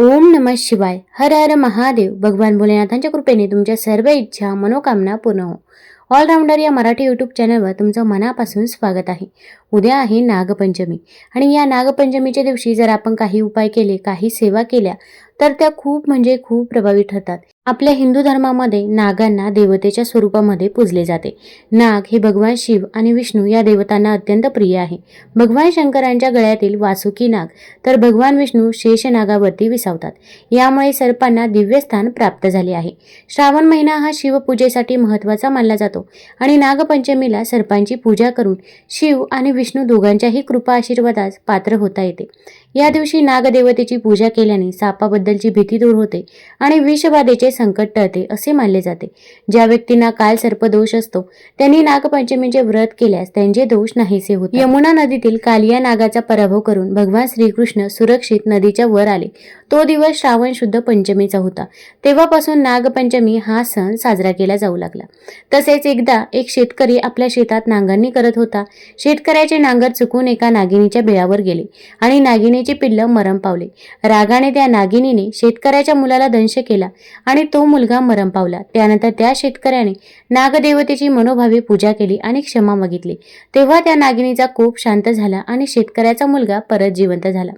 ओम नमः शिवाय. हर हर महादेव. भगवान भोलेनाथांच्या कृपेने तुमच्या सर्व इच्छा मनोकामना पूर्ण हो. ऑलराऊंडर या मराठी यूट्यूब चॅनलवर तुमचं मनापासून स्वागत आहे. उद्या आहे नागपंचमी. आणि या नागपंचमीच्या दिवशी जर आपण काही उपाय केले काही सेवा केल्या तर त्या खूप म्हणजे खूप प्रभावी ठरतात. आपल्या हिंदू धर्मामध्ये नागांना देवतेच्या स्वरूपामध्ये पूजले जाते. नाग हे भगवान शिव आणि विष्णू या देवतांना अत्यंत प्रिय आहे. भगवान शंकरांच्या गळ्यातील वासुकी नाग तर भगवान विष्णू शेषनागावरती विसावतात. यामुळे सर्पांना दिव्यस्थान प्राप्त झाले आहे. श्रावण महिना हा शिवपूजेसाठी महत्त्वाचा मानला जातो आणि नागपंचमीला सर्पांची पूजा करून शिव आणि विष्णू दोघांच्याही कृपा आशीर्वादास पात्र होता येते. या दिवशी नागदेवतेची पूजा केल्याने सापाबद्दलची भीती दूर होते आणि विषबाधेचे संकट टळते असे मानले जाते. ज्या व्यक्तींना काल सर्पदोष असतो त्यांनी नागपंचमीचे व्रत केल्यास त्यांचे दोष नाहीसे होते यमुना नदीतील कालिया नागाचा पराभव करून भगवान श्रीकृष्ण सुरक्षित नदीच्या वर आले. तो दिवस श्रावण शुद्ध पंचमीचा होता. तेव्हापासून नागपंचमी हा सण साजरा केला जाऊ लागला. तसेच एकदा एक शेतकरी आपल्या शेतात नांगरणी करत होता. शेतकऱ्याचे नांगर चुकून एका नागिनीच्या बिळावर गेले आणि नागिनी नागिनीची पिल्लं मरण पावले. रागाने त्या नागिनीने शेतकऱ्याच्या मुलाला दंश केला आणि तो मुलगा मरण पावला. त्यानंतर त्या शेतकऱ्याने नागदेवतेची मनोभावे पूजा केली आणि क्षमा मागितली. तेव्हा त्या नागिनीचा कोप शांत झाला आणि शेतकऱ्याचा मुलगा परत जिवंत झाला.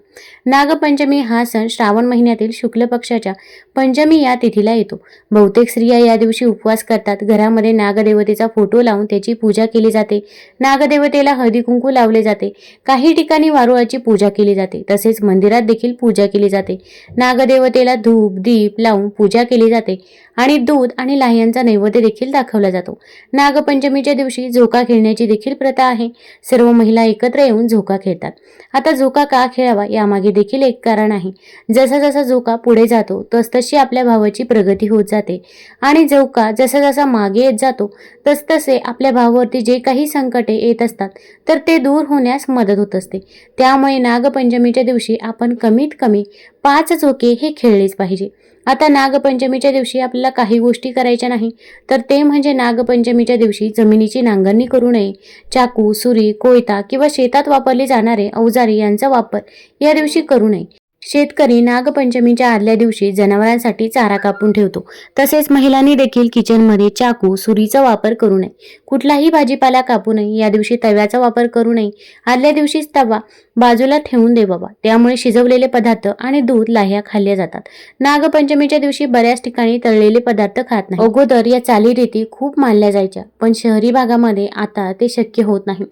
नागपंचमी हा सण श्रावण महिन्यातील शुक्ल पक्षाच्या पंचमी या तिथीला येतो. बहुतेक स्त्रिया या दिवशी उपवास करतात. घरामध्ये नागदेवतेचा फोटो लावून त्याची पूजा केली जाते. नागदेवतेला हळदी कुंकू लावले जाते. काही ठिकाणी वारुळाची पूजा केली जाते. तसेच मंदिरात देखील पूजा केली जाते. नागदेवतेला धूप दीप लावून पूजा केली जाते आणि दूध आणि लाह्यांचा नैवेद्य देखील दाखवला जातो. नागपंचमीच्या दिवशी झोका खेळण्याची देखील प्रथा आहे. सर्व महिला एकत्र येऊन झोका खेळतात. आता झोका का खेळावा यामागे देखील एक कारण आहे. जसा जसा झोका पुढे जातो तसतशी आपल्या भावाची प्रगती होत जाते आणि झोका जसा जसा मागे येत जातो तसतसे आपल्या भावावरती जे काही संकटे येत असतात तर ते दूर होण्यास मदत होत असते. त्यामुळे नागपंचमीच्या दिवशी आपण कमीत कमी पाच झोके हे खेळलेच पाहिजे. आता नागपंचमीच्या दिवशी आपल्याला काही गोष्टी करायच्या नाही तर ते म्हणजे नागपंचमीच्या दिवशी जमिनीची नांगरणी करू नये. चाकू सुरी कोयता किंवा शेतात वापरले जाणारे अवजारे यांचा वापर या दिवशी करू नये. शेतकरी नागपंचमीच्या आदल्या दिवशी जनावरांसाठी चारा कापून ठेवतो. तसेच महिलांनी देखील किचनमध्ये चाकू सुरीचा वापर करू नये. कुठलाही भाजीपाला कापू नये. या दिवशी तव्याचा वापर करू नये. आदल्या दिवशीच तवा बाजूला ठेवून दे बाबा. त्यामुळे शिजवलेले पदार्थ आणि दूध लाह्या खाल्ल्या जातात. नागपंचमीच्या दिवशी बऱ्याच ठिकाणी तळलेले पदार्थ खात नाही. अगोदर या चालीरीती खूप मानल्या जायच्या पण शहरी भागामध्ये आता ते शक्य होत नाही.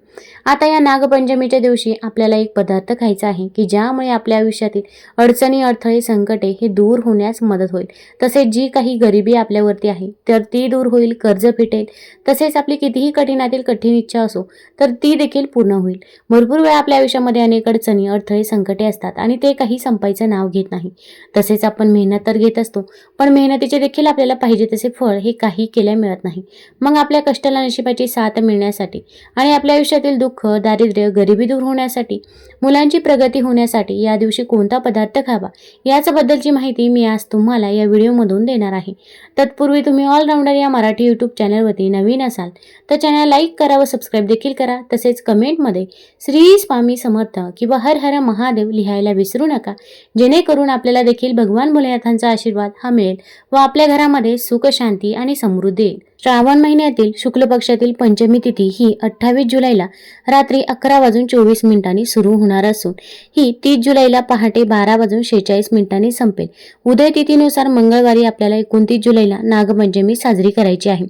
आता या नागपंचमीच्या दिवशी आपल्याला एक पदार्थ खायचा आहे की ज्यामुळे आपल्या आयुष्यातील अडचणी अडथळे संकटे हे दूर होण्यास मदत होईल. तसेच जी काही गरिबी आपल्यावरती आहे तर ती दूर होईल कर्ज फिटेल. तसेच आपली कितीही कठीणातील कठीण इच्छा असो तर ती देखील पूर्ण होईल. भरपूर वेळा आपल्या आयुष्यामध्ये अनेक अडचणी अडथळे संकटे असतात आणि ते काही संपायचं नाव घेत नाही. तसेच आपण मेहनत तर घेत असतो पण मेहनतीचे देखील आपल्याला पाहिजे तसे फळ हे काही केल्या मिळत नाही. मग आपल्या कष्टाला नशिबाची साथ मिळण्यासाठी आणि आपल्या आयुष्यातील दुःख दारिद्र्य गरिबी दूर होण्यासाठी मुलांची प्रगती होण्यासाठी या दिवशी कोणता पदार्थ खावा. याचबद्दलची माहिती मी आज तुम्हाला या व्हिडिओमधून देणार आहे. तत्पूर्वी तुम्ही ऑलराऊंडर या मराठी यूट्यूब चॅनलवरती नवीन असाल तर चॅनल लाईक करा व सबस्क्राईब देखील करा. तसेच कमेंटमध्ये श्री स्वामी समर्थ किंवा हर हर महादेव लिहायला विसरू नका. जेणेकरून आपल्याला देखील भगवान भोलेनाथांचा आशीर्वाद हा मिळेल व आपल्या घरामध्ये सुख शांती आणि समृद्धी येईल. श्रावण महिन्यातील शुक्ल पक्षातील पंचमी तिथी ही अठ्ठावीस जुलैला रात्री अकरा वाजून चोवीस मिनिटांनी सुरू होणार असून ही तीस जुलैला पहाटे बारा वाजून शेहेचाळीस मिनिटांनी संपेल. उदय तिथीनुसार मंगळवारी आपल्याला एकोणतीस जुलैला नागपंचमी साजरी करायची आहे.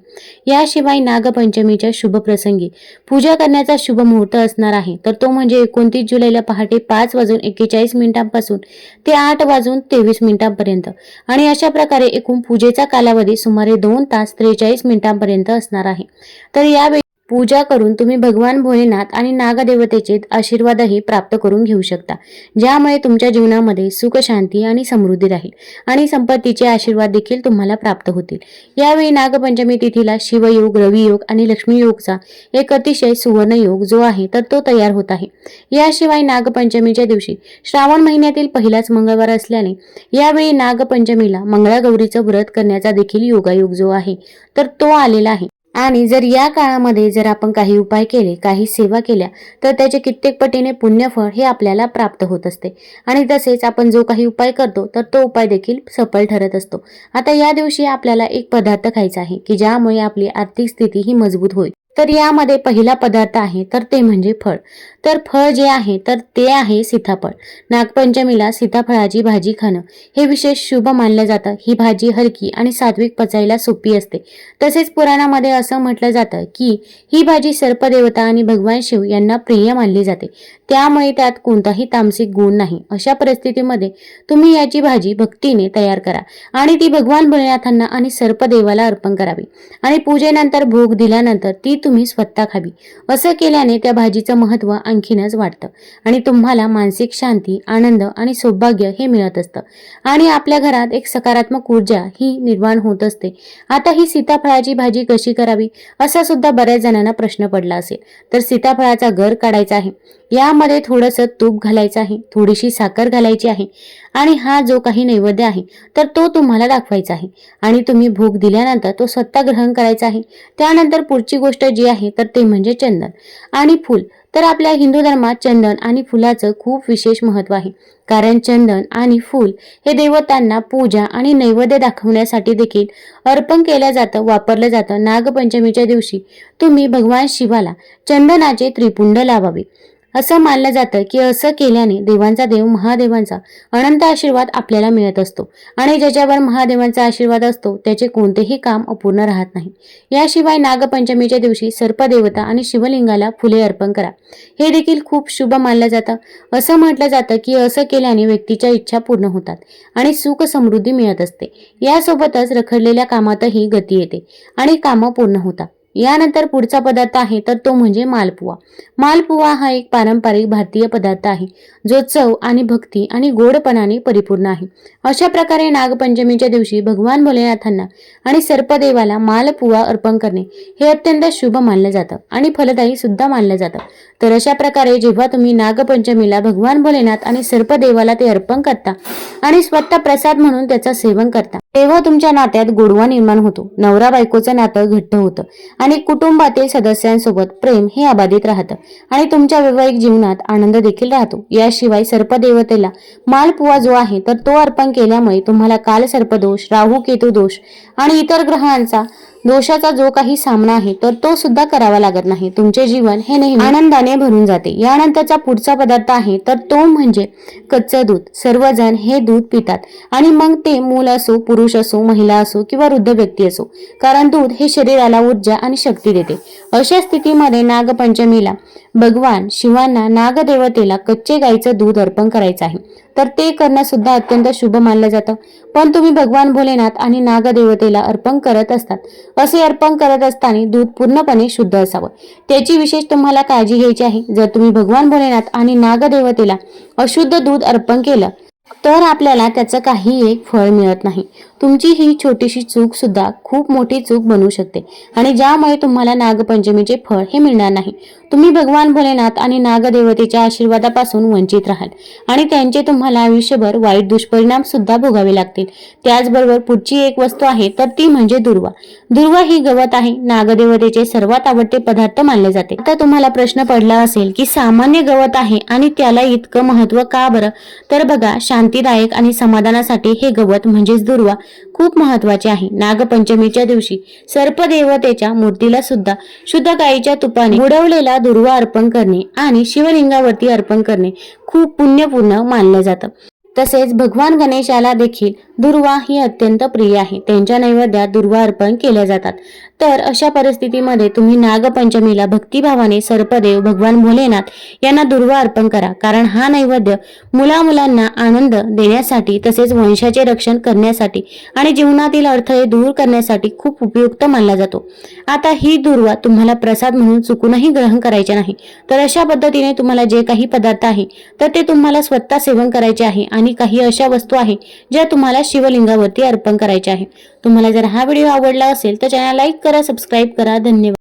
याशिवाय नागपंचमीच्या शुभ प्रसंगी पूजा करण्याचा शुभ मुहूर्त असणार आहे. तर तो म्हणजे एकोणतीस जुलैला पहाटे पाच वाजून एक्केचाळीस मिनिटांपासून ते आठ वाजून तेवीस मिनिटांपर्यंत. आणि अशा प्रकारे एकूण पूजेचा कालावधी सुमारे दोन तास त्रेचाळीस मिनिट मिनिटांपर्यंत असणार आहे. तर या पूजा करून तुम्ही भगवान भोलेनाथ आणि नागदेवतेचे आशीर्वादही प्राप्त करून घेऊ शकता. ज्यामुळे तुमच्या जीवनामध्ये सुख शांती आणि समृद्धी राहील आणि संपत्तीचे आशीर्वाद देखील तुम्हाला प्राप्त होतील. यावेळी नागपंचमी तिथीला शिवयोग रवियोग आणि लक्ष्मी योगचा एक अतिशय सुवर्ण योग जो आहे तर तो तयार होत आहे. याशिवाय नागपंचमीच्या दिवशी श्रावण महिन्यातील पहिलाच मंगळवार असल्याने यावेळी नागपंचमीला मंगळागौरीचं व्रत करण्याचा देखील योगायोग जो आहे तर तो आलेला आहे. आणि जर या काळामध्ये जर आपण काही उपाय केले काही सेवा केल्या तर त्याचे कित्येक पटीने पुण्यफळ हे आपल्याला प्राप्त होत असते. आणि तसेच आपण जो काही उपाय करतो तर तो उपाय देखील सफल ठरत असतो. आता या दिवशी आपल्याला एक पदार्थ खायचा आहे की ज्यामुळे आपली आर्थिक स्थिती ही मजबूत होईल. तर यामध्ये पहिला पदार्थ आहे तर ते म्हणजे फळ. तर फळ जे आहे तर ते आहे सीताफळ. नागपंचमीला सीताफळाची भाजी खाणं. हे विशेष शुभ मानलं जातं. ही भाजी हलकी आणि सात्विक पचायला सोपी असते. तसेच पुराणामध्ये असं म्हटलं जातं की ही भाजी सर्पदेवता आणि भगवान शिव यांना प्रिय मानली जाते. त्यामुळे त्यात कोणताही तामसिक गुण नाही. अशा परिस्थितीमध्ये तुम्ही याची भाजी भक्तीने तयार करा आणि ती भगवान भोलेनाथांना आणि सर्पदेवाला अर्पण करावी. आणि पूजेनंतर भोग दिल्यानंतर ती तुम्ही स्वतः खावी. असं केल्याने त्या भाजीचं महत्त्व आणखीनच वाढतं आणि तुम्हाला मानसिक शांती आनंद आणि सौभाग्य हे मिळत असतं. आणि आपल्या घरात एक सकारात्मक ऊर्जा ही निर्माण होत असते. आता ही सीताफळाची भाजी कशी करावी? असा सुद्धा बऱ्याच जणांना प्रश्न पडला असेल. तर सीताफळाचा गर काढायचा आहे. यामध्ये थोडंसं तूप घालायचं आहे थोडीशी साखर घालायची आहे आणि हा जो काही नैवेद्य आहे तर तो तुम्हाला दाखवायचा आहे. आणि तुम्ही भोग दिल्यानंतर तो स्वतः ग्रहण करायचा आहे. त्यानंतर पुढची गोष्ट जी आहे तर ते म्हणजे चंदन आणि फूल. तर आपल्या हिंदू धर्मात चंदन आणि फुलाचं खूप विशेष महत्त्व आहे. कारण चंदन आणि फूल हे देवतांना पूजा आणि नैवेद्य दाखवण्यासाठी देखील अर्पण केलं जातं वापरलं जातं. नागपंचमीच्या दिवशी तुम्ही भगवान शिवाला चंदनाचे त्रिपुंड लावावे. असं मानलं जातं की असं केल्याने देवांचा देव महादेवांचा अनंत आशीर्वाद आपल्याला मिळत असतो. आणि ज्याच्यावर महादेवांचा आशीर्वाद असतो त्याचे कोणतेही काम अपूर्ण राहत नाही. याशिवाय नागपंचमीच्या दिवशी सर्पदेवता आणि शिवलिंगाला फुले अर्पण करा. हे देखील खूप शुभ मानलं जातं. असं म्हटलं जातं की असं केल्याने व्यक्तीच्या इच्छा पूर्ण होतात आणि सुख समृद्धी मिळत असते. यासोबतच रखडलेल्या कामातही गती येते आणि कामं पूर्ण होतात. यानंतर पुढचा पदार्थ आहे तर तो म्हणजे मालपुवा. मालपुवा हा एक पारंपरिक भारतीय पदार्थ आहे जो चव आणि भक्ती आणि गोडपणाने परिपूर्ण आहे. अशा प्रकारे नागपंचमीच्या दिवशी भगवान भोलेनाथांना आणि सर्पदेवाला मालपुवा अर्पण करणे हे अत्यंत शुभ मानलं जातं आणि फलदायी सुद्धा मानलं जातं. तर अशा प्रकारे जेव्हा तुम्ही नागपंचमीला भगवान भोलेनाथ आणि सर्पदेवाला ते अर्पण करता आणि स्वतः प्रसाद म्हणून त्याचा सेवन करता तेव्हा तुमच्या नात्यात गोडवा निर्माण होतो. नवरा बायकोचं नातं घट्ट होतं. आणि कुटुंबातील सदस्यांसोबत प्रेम हे अबाधित राहतं. आणि तुमच्या वैवाहिक जीवनात आनंद देखील राहतो. याशिवाय सर्पदेवतेला मालपुवा जो आहे तर तो अर्पण केल्यामुळे तुम्हाला काल सर्पदोष राहू केतू दोष आणि इतर ग्रहांचा दोषाचा जो काही सामना आहे तर तो सुद्धा करावा लागत नाही. तुमचे जीवन हे नेहमी आनंदाने भरून जाते. यानंतरचा पुढचा पदार्थ आहे तर तो म्हणजे कच्चं दूध. सर्वजण हे दूध पितात. आणि मग ते मूल असो पुरुष असो महिला असो किंवा वृद्ध व्यक्ती असो कारण दूध हे शरीराला ऊर्जा आणि शक्ती देते. अशा स्थितीमध्ये नागपंचमीला भगवान शिवांना नागदेवतेला कच्चे गाईचं दूध अर्पण करायचं आहे. तर ते करणं सुद्धा अत्यंत शुभ मानलं जातं. पण तुम्ही भगवान भोलेनाथ आणि नागदेवतेला अर्पण करत असतात. असे अर्पण करत असताना दूध पूर्णपणे शुद्ध असावं. त्याची विशेष तुम्हाला काळजी घ्यायची आहे. जर तुम्ही भगवान भोलेनाथ आणि नागदेवतेला अशुद्ध दूध अर्पण केलं तर आपल्याला त्याचं काही एक फळ मिळत नाही. तुमची ही छोटीशी चूक सुद्धा खूप मोठी चूक बनू शकते. आणि ज्यामुळे तुम्हाला नागपंचमीचे फळ हे मिळणार नाही. तुम्ही भगवान भोलेनाथ आणि नागदेवतेच्या आशीर्वादापासून वंचित राहाल. आणि त्यांचे तुम्हाला आयुष्यभर वाईट दुष्परिणाम सुद्धा भोगावे लागतील. त्याचबरोबर पुढची एक वस्तू आहे तर ती म्हणजे दुर्वा. दुर्वा ही गवत आहे. नागदेवतेचे सर्वात आवडते पदार्थ मानले जाते. आता तुम्हाला प्रश्न पडला असेल की सामान्य गवत आहे आणि त्याला इतकं महत्त्व का बरं? तर बघा शांत शांतीदायक आणि समाधानासाठी हे गवत म्हणजेच दुर्वा खूप महत्त्वाचे आहे. नागपंचमीच्या दिवशी सर्पदेवतेच्या मूर्तीला सुद्धा शुद्ध गाईच्या तुपाने बुडवलेला दुर्वा अर्पण करणे आणि शिवलिंगावरती अर्पण करणे खूप पुण्यपूर्ण मानलं जातं. तसेच भगवान गणेशाला देखील दुर्वा ही अत्यंत प्रिय आहे. त्यांच्या नैवेद्यात दुर्वा अर्पण केल्या जातात. तर अशा परिस्थितीमध्ये तुम्ही नागपंचमीला भक्तिभावाने सर्पदेव भगवान भोलेनाथ यांना दुर्वा अर्पण करा. कारण हा नैवेद्य मुलामुलांना आनंद देण्यासाठी तसेच वंशाचे रक्षण करण्यासाठी आणि जीवनातील अडथळे दूर करण्यासाठी खूप उपयुक्त मानला जातो. आता ही दुर्वा तुम्हाला प्रसाद म्हणून चुकूनही ग्रहण करायचे नाही. तर अशा पद्धतीने तुम्हाला जे काही पदार्थ आहे तर ते तुम्हाला स्वतः सेवन करायचे आहे आणि काही अशा वस्तू आहे ज्या तुम्हाला शिवलिंगावरती अर्पण करायचे आहे. तुम्हाला जर हा व्हिडिओ आवडला असेल तर चॅनल लाईक करा सबस्क्राईब करा. धन्यवाद.